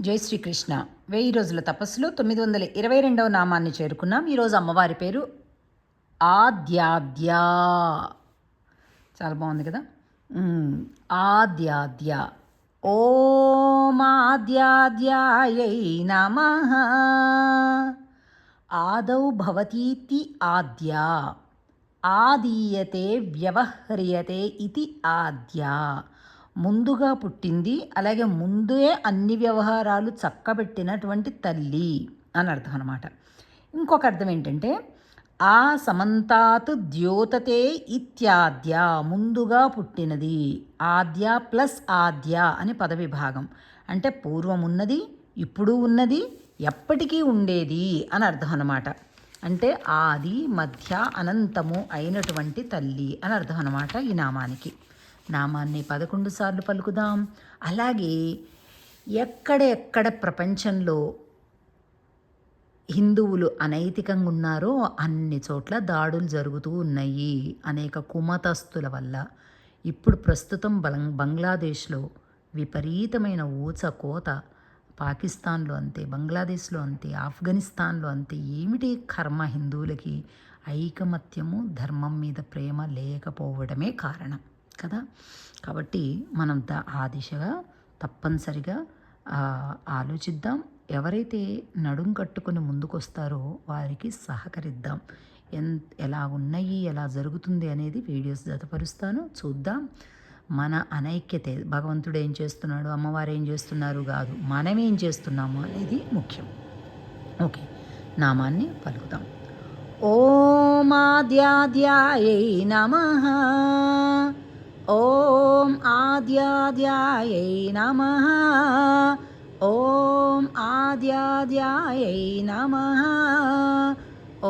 జై శ్రీకృష్ణ. వెయ్యి రోజుల తపస్సులో తొమ్మిది వందల ఇరవై రెండవ నామాన్ని చేరుకున్నాం. ఈరోజు అమ్మవారి పేరు ఆద్యాద్య. చాలా బాగుంది కదా? ఆద్యాద్య. ఓమాద్యాద్యాయై నమ. ఆదౌ భవతీతి ఆద్య. ఆదీయతే వ్యవహ్రియతే ఇది ఆద్య. ముందుగా పుట్టింది అలాగే ముందే అన్ని వ్యవహారాలు చక్కబెట్టినటువంటి తల్లి అని అర్థం అనమాట ఇంకొక అర్థం ఏంటంటే ఆ సమంతాత్ ద్యోతతే ఇత్యాద్య ముందుగా పుట్టినది ఆద్య ప్లస్ ఆద్య అని పదవిభాగం. అంటే పూర్వం ఉన్నది ఇప్పుడు ఉన్నది ఎప్పటికీ ఉండేది అని అర్థం అన్నమాట. అంటే ఆది మధ్య అనంతము అయినటువంటి తల్లి అని అర్థం అనమాట ఈ నామానికి. నామాన్ని పదకొండు సార్లు పలుకుదాం. అలాగే ఎక్కడెక్కడ ప్రపంచంలో హిందువులు అనైతికంగా ఉన్నారో అన్ని చోట్ల దాడులు జరుగుతూ ఉన్నాయి అనేక కుమతస్తుల వల్ల. ఇప్పుడు ప్రస్తుతం బలం బంగ్లాదేశ్లో విపరీతమైన ఊచ కోత పాకిస్తాన్లో అంతే బంగ్లాదేశ్లో అంతే ఆఫ్ఘనిస్తాన్లో అంతే. ఏమిటి కర్మ హిందువులకి? ఐకమత్యము ధర్మం మీద ప్రేమ లేకపోవడమే కారణం. కదా? కాబట్టి మనం ద ఆ దిశగా తప్పనిసరిగా ఆలోచిద్దాం. ఎవరైతే నడుం కట్టుకుని ముందుకొస్తారో వారికి సహకరిద్దాం. ఎన్ ఎలా ఉన్నాయి ఎలా జరుగుతుంది అనేది వీడియోస్ జతపరుస్తాను. చూద్దాం. మన అనైక్యతే భగవంతుడు ఏం చేస్తున్నాడు అమ్మవారు ఏం చేస్తున్నారు కాదు మనం ఏం చేస్తున్నాము అనేది ముఖ్యం. ఓకే. నామాన్ని పలుకుదాం. ఓం నమ. ॐ आद्याद्यायै नमः ॐ आद्याद्यायै नमः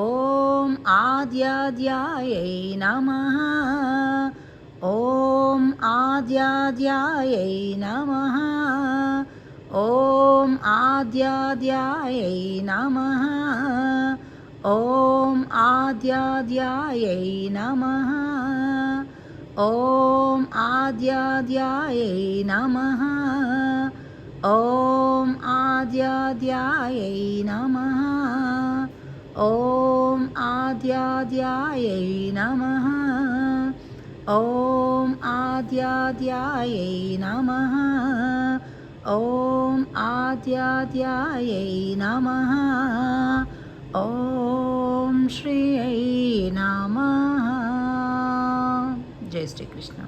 ॐ आद्याद्यायै नमः ॐ आद्याद्यायै नमः ॐ आद्याद्यायै नमः ॐ आद्याद्यायै नमः ॐ आद्याद्यायै नमः। ॐ आद्याद्यायै नमः। ॐ आद्याद्यायै नमः। ॐ आद्याद्यायै नमः। ॐ आद्याद्यायै नमः। ॐ श्रियै नमः। जय श्री कृष्ण।